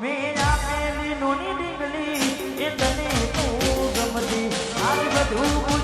મેં આપેલી નોની ડીંગલી એ તને બહુ ગમતી. આજ બધું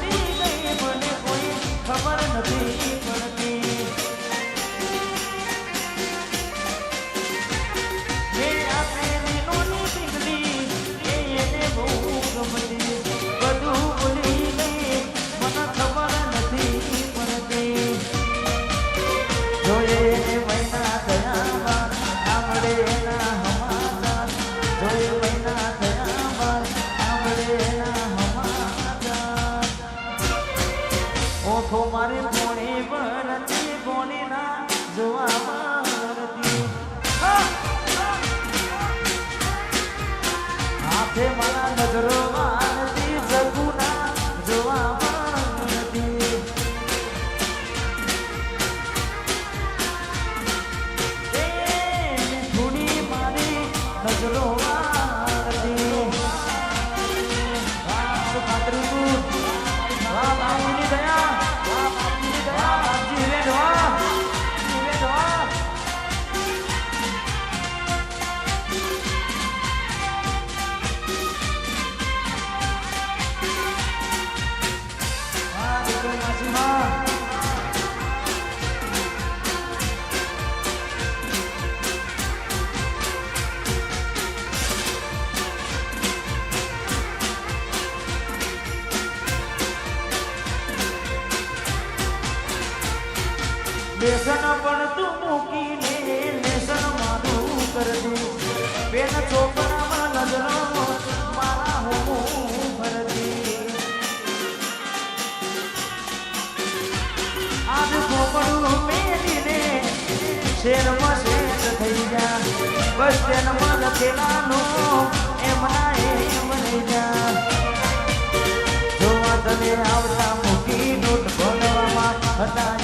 ઓઠો મારે પોણી ભરતી પોણી ના જોવા મારતી. હાથે મારા નજરો મારતી સગુના જોવા મારતી. મારી નજરો લેસન પણ તું મૂકીને લેસન મારું કરતી બેન ચોપડામાં નજરો મારા હું ભરતી આજ ચોપડું મેલીને શેરમાં શેર થઈ જા. બસ સ્ટેન્ડમાં લખેલાનો એમના એમ રહી જા. જોવા તને આવતા મૂકી નોટ ભણવામાં હતા